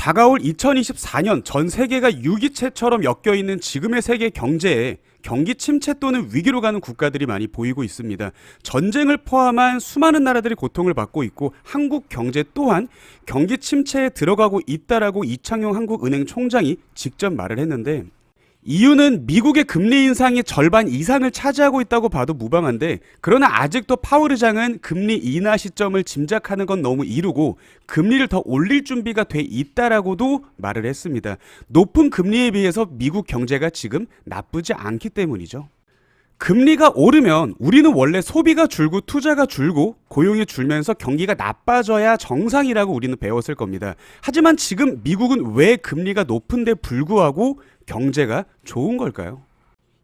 다가올 2024년 전 세계가 유기체처럼 엮여 있는 지금의 세계 경제에 경기 침체 또는 위기로 가는 국가들이 많이 보이고 있습니다. 전쟁을 포함한 수많은 나라들이 고통을 받고 있고 한국 경제 또한 경기 침체에 들어가고 있다라고 이창용 한국은행 총장이 직접 말을 했는데 이유는 미국의 금리 인상이 절반 이상을 차지하고 있다고 봐도 무방한데 그러나 아직도 파월 의장은 금리 인하 시점을 짐작하는 건 너무 이르고 금리를 더 올릴 준비가 돼 있다라고도 말을 했습니다. 높은 금리에 비해서 미국 경제가 지금 나쁘지 않기 때문이죠. 금리가 오르면 우리는 원래 소비가 줄고 투자가 줄고 고용이 줄면서 경기가 나빠져야 정상이라고 우리는 배웠을 겁니다. 하지만 지금 미국은 왜 금리가 높은데 불구하고 경제가 좋은 걸까요?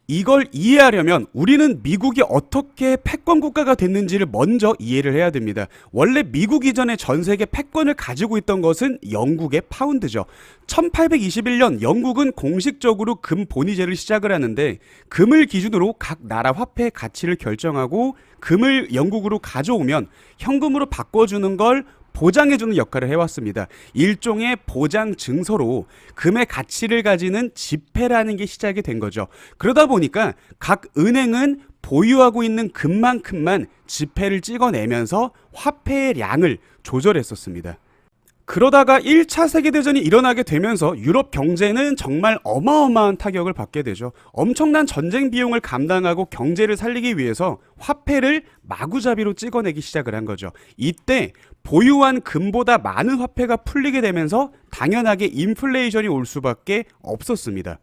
이걸 이해하려면 우리는 미국이 어떻게 패권 국가가 됐는지를 먼저 이해를 해야 됩니다. 원래 미국 이전에 전 세계 패권을 가지고 있던 것은 영국의 파운드죠. 1821년 영국은 공식적으로 금 본위제를 시작을 하는데 금을 기준으로 각 나라 화폐의 가치를 결정하고 금을 영국으로 가져오면 현금으로 바꿔주는 걸 보장해주는 역할을 해왔습니다. 일종의 보장 증서로 금의 가치를 가지는 지폐라는 게 시작이 된 거죠. 그러다 보니까 각 은행은 보유하고 있는 금만큼만 지폐를 찍어내면서 화폐의 양을 조절했었습니다. 그러다가 1차 세계대전이 일어나게 되면서 유럽 경제는 정말 어마어마한 타격을 받게 되죠. 엄청난 전쟁 비용을 감당하고 경제를 살리기 위해서 화폐를 마구잡이로 찍어내기 시작을 한 거죠. 이때 보유한 금보다 많은 화폐가 풀리게 되면서 당연하게 인플레이션이 올 수밖에 없었습니다.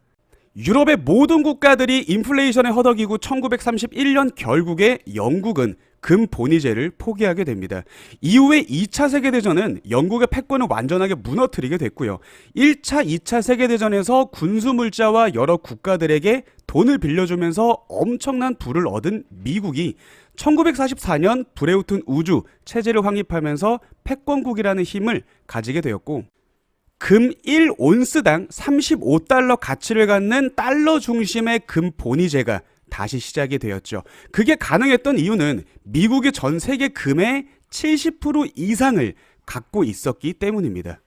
유럽의 모든 국가들이 인플레이션에 허덕이고 1931년 결국에 영국은 금 본위제를 포기하게 됩니다. 이후에 2차 세계대전은 영국의 패권을 완전하게 무너뜨리게 됐고요. 1차, 2차 세계대전에서 군수물자와 여러 국가들에게 돈을 빌려주면서 엄청난 부를 얻은 미국이 1944년 브레우튼 우주 체제를 확립하면서 패권국이라는 힘을 가지게 되었고 금 1온스당 35달러 가치를 갖는 달러 중심의 금 본위제가 다시 시작이 되었죠. 그게 가능했던 이유는 미국의 전 세계 금의 70% 이상을 갖고 있었기 때문입니다.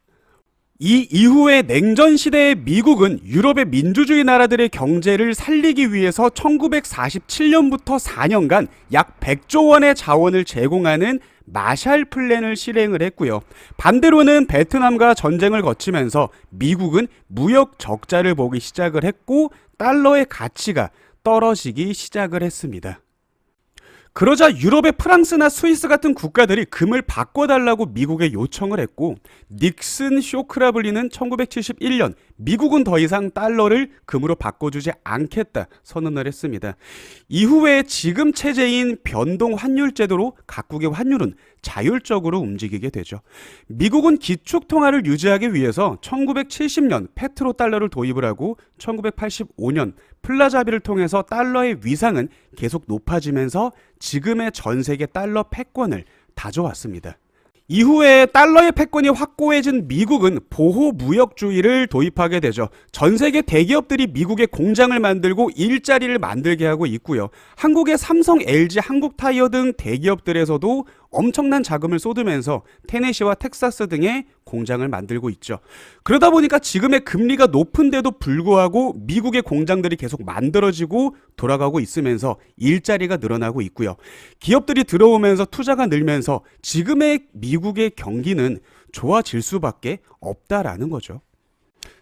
이 이후에 냉전 시대의 미국은 유럽의 민주주의 나라들의 경제를 살리기 위해서 1947년부터 4년간 약 100조 원의 자원을 제공하는 마샬 플랜을 실행을 했고요. 반대로는 베트남과 전쟁을 거치면서 미국은 무역 적자를 보기 시작을 했고 달러의 가치가 떨어지기 시작을 했습니다. 그러자 유럽의 프랑스나 스위스 같은 국가들이 금을 바꿔달라고 미국에 요청을 했고 닉슨 쇼크라 불리는 1971년 미국은 더 이상 달러를 금으로 바꿔주지 않겠다 선언을 했습니다. 이후에 지금 체제인 변동 환율 제도로 각국의 환율은 자율적으로 움직이게 되죠. 미국은 기축 통화를 유지하기 위해서 1970년 페트로 달러를 도입을 하고 1985년 플라자비를 통해서 달러의 위상은 계속 높아지면서 지금의 전 세계 달러 패권을 다져왔습니다. 이후에 달러의 패권이 확고해진 미국은 보호 무역주의를 도입하게 되죠. 전 세계 대기업들이 미국에 공장을 만들고 일자리를 만들게 하고 있고요. 한국의 삼성, LG, 한국타이어 등 대기업들에서도 엄청난 자금을 쏟으면서 테네시와 텍사스 등의 공장을 만들고 있죠. 그러다 보니까 지금의 금리가 높은데도 불구하고 미국의 공장들이 계속 만들어지고 돌아가고 있으면서 일자리가 늘어나고 있고요. 기업들이 들어오면서 투자가 늘면서 지금의 미국의 경기는 좋아질 수밖에 없다라는 거죠.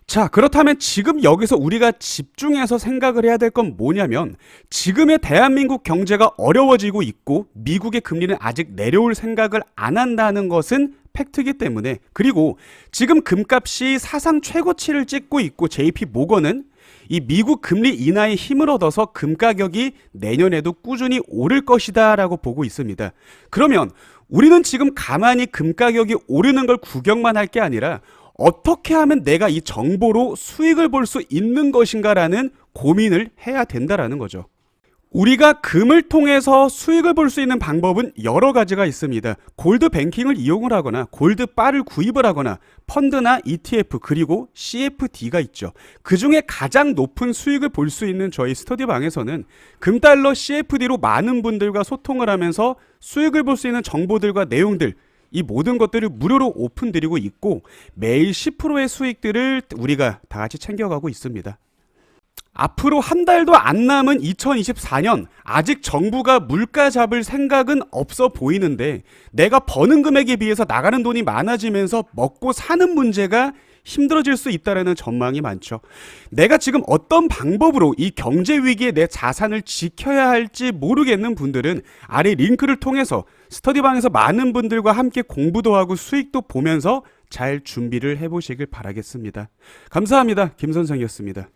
자, 그렇다면 지금 여기서 우리가 집중해서 생각을 해야 될 건 뭐냐면 지금의 대한민국 경제가 어려워지고 있고 미국의 금리는 아직 내려올 생각을 안 한다는 것은 팩트기 때문에 그리고 지금 금값이 사상 최고치를 찍고 있고 JP 모건은 이 미국 금리 인하의 힘을 얻어서 금 가격이 내년에도 꾸준히 오를 것이다라고 보고 있습니다. 그러면 우리는 지금 가만히 금 가격이 오르는 걸 구경만 할 게 아니라 어떻게 하면 내가 이 정보로 수익을 볼 수 있는 것인가라는 고민을 해야 된다라는 거죠. 우리가 금을 통해서 수익을 볼 수 있는 방법은 여러 가지가 있습니다. 골드 뱅킹을 이용을 하거나 골드 바를 구입을 하거나 펀드나 ETF 그리고 CFD가 있죠. 그 중에 가장 높은 수익을 볼 수 있는 저희 스터디 방에서는 금달러 CFD로 많은 분들과 소통을 하면서 수익을 볼 수 있는 정보들과 내용들 이 모든 것들을 무료로 오픈드리고 있고 매일 10%의 수익들을 우리가 다 같이 챙겨가고 있습니다. 앞으로 한 달도 안 남은 2024년 아직 정부가 물가 잡을 생각은 없어 보이는데 내가 버는 금액에 비해서 나가는 돈이 많아지면서 먹고 사는 문제가 힘들어질 수 있다라는 전망이 많죠. 내가 지금 어떤 방법으로 이 경제 위기에 내 자산을 지켜야 할지 모르겠는 분들은 아래 링크를 통해서 스터디방에서 많은 분들과 함께 공부도 하고 수익도 보면서 잘 준비를 해보시길 바라겠습니다. 감사합니다. 김 선생이었습니다.